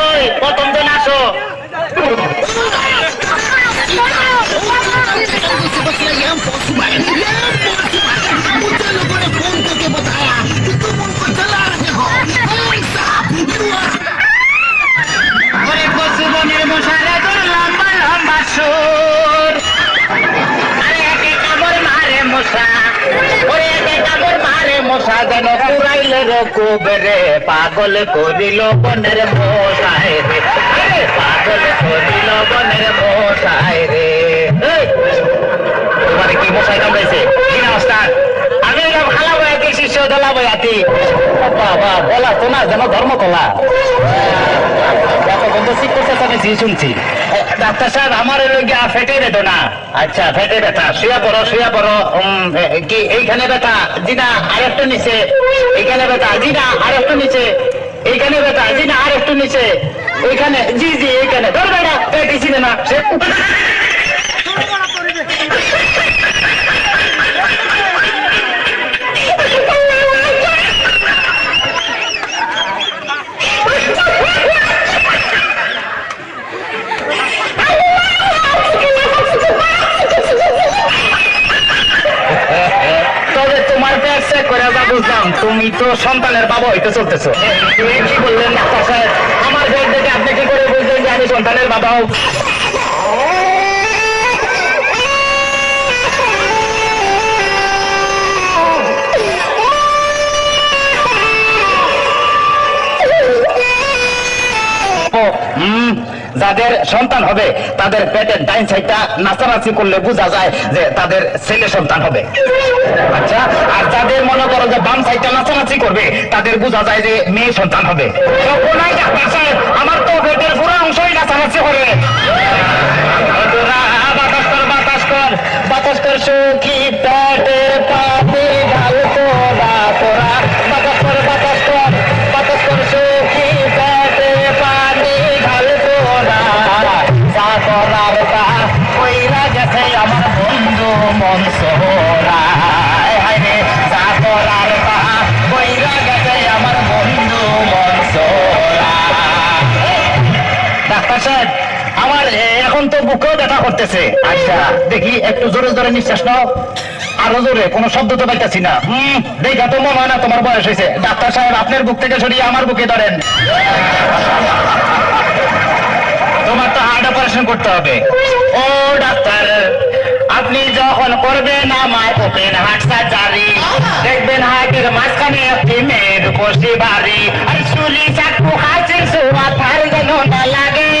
ওই প্রথম জন আসো। ওরে পুরাইলে রকুব রে, পাগল করিল বনের মশায় রে। পাগল করিল বনের মশায় রে। তোমার কি মশাই কামড়াইছে? কি আমি এরকম খালা বয়াতি শিষ্য দলা বয়াতি? বাবা, বলা শোনা যেন ধর্মকলা ডাক্তার সাহেব আমার লোকে ফেটে বেতো না। আচ্ছা ফেটে ব্যথা। শুয়া পড়ো শুয়া পড়ো। কি, এইখানে ব্যথা? জি না আর এইখানে ব্যথা? জি না আর একটু নিচে। এইখানে ব্যথা? জি না আর একটু নিচে। এইখানে, জি জি, এইখানে। ধর বেটা পেট না সে বুঝলাম তুমি তো সন্তানের বাবা হইতে চলতেছো। তুমি কি বললেন ডাক্তার সাহেব আমার পেট দেখে আপনি কি করে বুঝলেন যে আমি সন্তানের বাবা হোক হুম, যাদের সন্তান হবে, তাদের পেটের ডাইন সাইডটা নাচানাচি করলে বোঝা যায় যে তাদের ছেলে সন্তান হবে। আচ্ছা আর যাদের মনে করো যে বাম সাইডটা নাচানাচি করবে, তাদের বোঝা যায় যে মেয়ে সন্তান হবে। আমার তো পেটের পুরো অংশই নাচানাচি করে। নিঃশ্বাস নাও। আরও জোরে, কোনো শব্দ তো পাইতেছি না। দেখা তো মনে হয় না তোমার বয়স হয়েছে। ডাক্তার সাহেব, আপনার বুক থেকে সরিয়ে আমার বুকে ধরেন। তোমার তো হার্ট অপারেশন করতে হবে। ও ডাক্তার, আপনি যখন করবেন আমায় ওপেন হার্ট সার্জারি, দেখবেন হার্টের মাঝখানে একটি মেয়ের বাড়ি আর চুলি চাকু সোয়া না লাগে।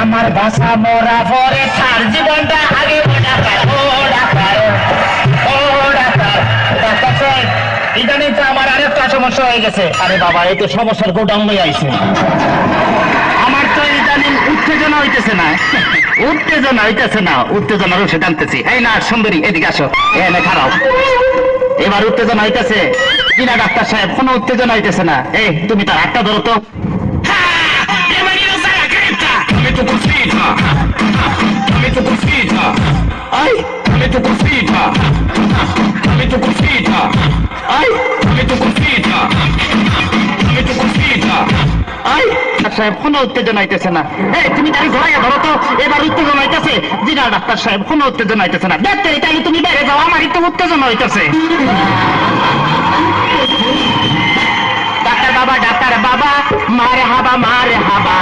আমার বাসা মরা পরে তার সমস্যা হয়ে গেছে। আরে বাবা, এই তো সমস্যার গোডাউন লই আইছে। আমার তো ইদানিং উত্তেজনা হইতেছে না। উত্তেজনা হইতেছে না উত্তেজনার ওষুধ আনতেছি এই না, সুন্দরী, এদিকে আসো। এনে খারাপ এবার উত্তেজনা হইতেছে। কিনা ডাক্তার সাহেব, কোনো উত্তেজনা হইতেছে না। এই তুমি তার হাতটা ধরো তো। Dame tu cosita. Dame tu cosita. আই Dame tu cosita. Tu Dame সাহেব, কোনো উত্তেজনা হইতেছে না। এই, তুমি তাকে ধরাইয়া ধরো তো। এবার উত্তেজনা হইতেছে। জি ডাক্তার সাহেব, কোনো উত্তেজনা হইতেছে না। দেখতে তাহলে তুমি বেড়ে যাও। আমারই তো উত্তেজনা হইতেছে। ডাক্তার বাবা ডাক্তার বাবা, মারে হাবা মারে হাবা।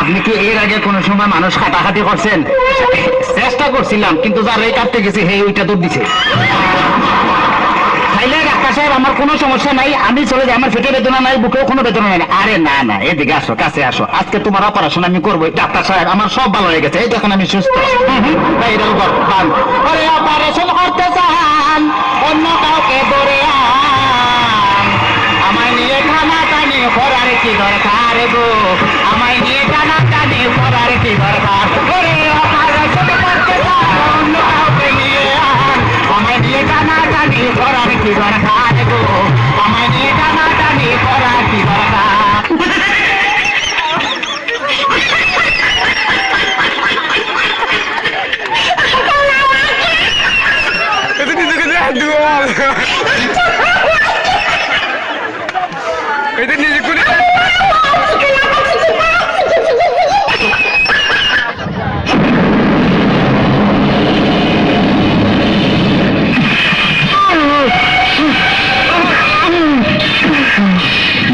আপনি কি এর আগে কোন সময় মানুষ কাটাকাটি করছেন? চেষ্টা করছিলাম, কিন্তু যার এই কাটতে গেছে হে ওইটা দৌড় দিছে। তাইলে ডাক্তার সাহেব, আমার কোনো সমস্যা নাই, আমি চলে যাই, আমার পেটে বেদনা নাই, বুকেও কোনো বেদনা নাই। আরে না না, এদিকে আসো, কাছে আসো। আজকে তোমার অপারেশন আমি করব ডাক্তার সাহেব, আমার সব ভালো হয়ে গেছে। এই দেখুন, আমি সুস্থ। অপারেশন করতে চান, অন্য কাউকে ধরে আমায় নিয়ে খানা টানি করার কি দরকার গো? আমায় নিয়ে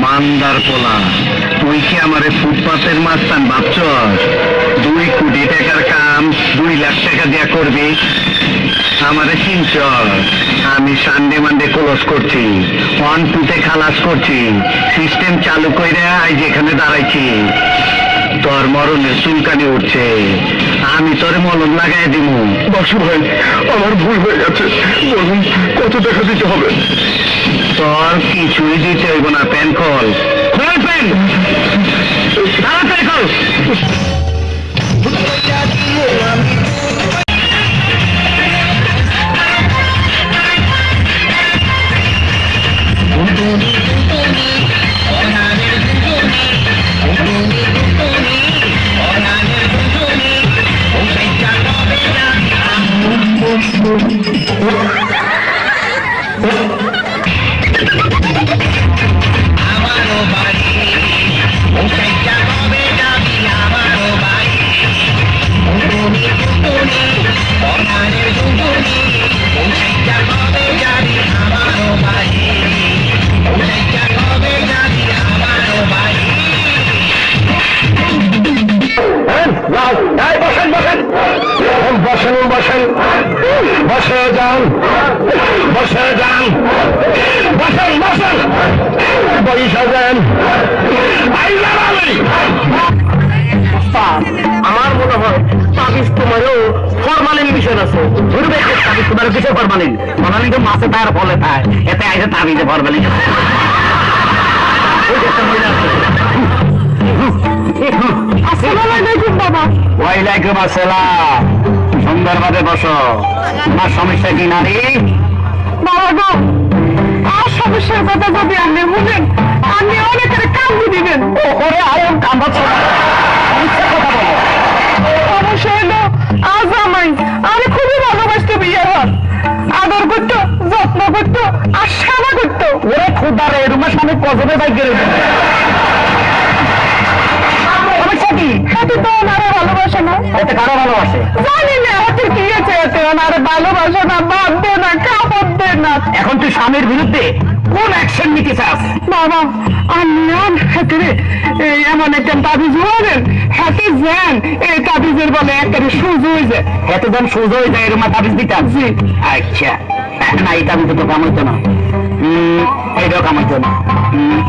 মান্দার পোলা, তুই কি আমারে ফুটপাতের মাস্তান ভাবছ দুই কোটি টাকার কাম দুই লাখ টাকা দিয়া করবি? আমারে চিনচ আমি সানডে মানডে ক্লোজ করছি। ওয়ান টুতে খালাস করছি। সিস্টেম চালু করে আজ যেখানে দাঁড়াইছি। তোর মরণের চুলকানি উঠছে। আমি তোরে মলম লাগাই দিব বাসু ভাই আমার ভুল হয়ে গেছে। বলুন কত টাকা দিতে হবে? তোর কিছুই দিতে হইব না প্যান কল খোল প্যান! তাড়াতাড়ি আছে। ধরবে তোমার তো মাছে তার ফলে খায়। এতে আইসে তাবিজে ওয়ালাইকুম আসসালাম। সুন্দরভাবে বসো। তোমার সমস্যা কি নারী বাবা গো আর সমস্যার কথা যদি আপনি বুঝেন আপনি অনেকের কান্দে দিবেন। ওরে সমস্যা হলো আজ আমায় আমি খুবই ভালোবাসতে বিয়ে হন আদর করতো যত্ন করতো আর সেবা করতো। ওরে সামনে গেলে তো ওনারা ভালোবাসে না। এতে কারও ভালোবাসে? জানি না হাতে কি আছে এতে ওনারা ভালোবাসে না বাঁধবে না কাপড় দেয় না। এখন তুই স্বামীর বিরুদ্ধে কোন অ্যাকশন নিতে চাস? বাবা আমি আন হাতে এমন একটা তাবিজ হবেন হাতে যান এই তাবিজের বলে একেবারে সুজ হয়ে যায় এত দাম সোজা হয়ে যায় এরকম তাবিজ দিতাম জি। আচ্ছা না এই তাবিজ তো কামাইতো না হুম, এইটাও কামাইতো না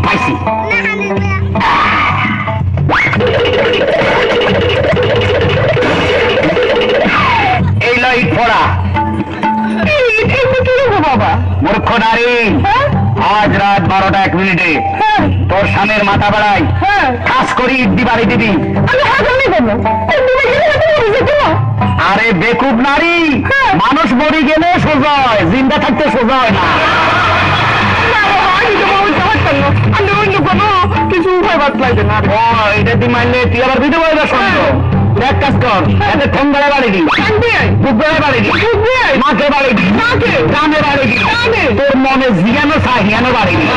পাইছি এই লই ফোড়া বাবা মূর্খ নারী হ্যাঁ আজ রাত বারোটা এক মিনিটে হ্যাঁ তোর স্বামীর মাথা বাড়াই হ্যাঁ। খাস করি ইডলি বাড়ি দিবি। আরে বেকুব নারী হ্যাঁ। মানুষ মরে গেলে সোজা হয় জিন্দা থাকতে সোজা হয় না। আমি অন্য কোনো কিছু উপায় না। ও এটা তুই মানলে তুই আবার বিধবা হয়ে যাস শুনতো এক কাজ কর এতে ঠোং বেড়ে বাড়ি দি। বুক বেড়ে। বাড়ি দি। মাকে বাড়ি দি। মাকে? কানে বাড়ি দি। তোর মনে জিয়ানো সাহিয়ানো বাড়ি দি।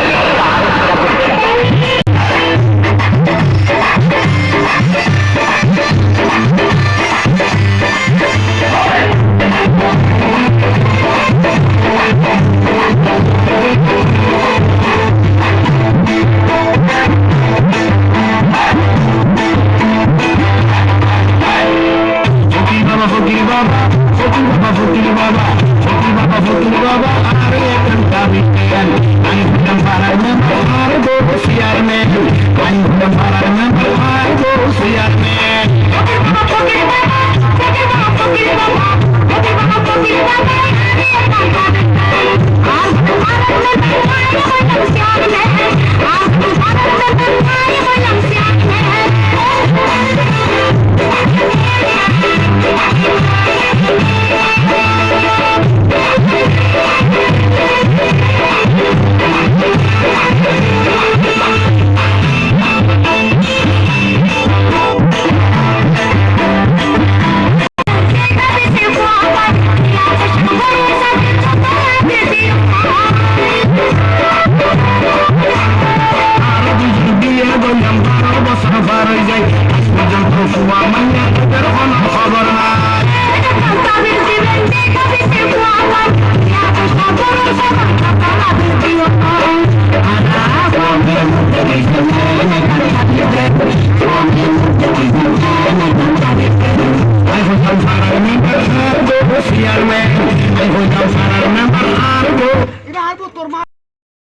ফকির বাবা ফকির বাবা ফকির বাবা ফকির বাবা ফকির বাবা আর এখন কাবি কেন আমি ভুলাম পাড়ার নাম আর গো হুশিয়ার মেন আমি ভুলাম পাড়ার নাম আর গো হুশিয়ার মেন ফকির বাবা ফকির বাবা ফকির বাবা ফকির বাবা ফকির বাবা ফকির বাবা আর এখন কাবি কেন আর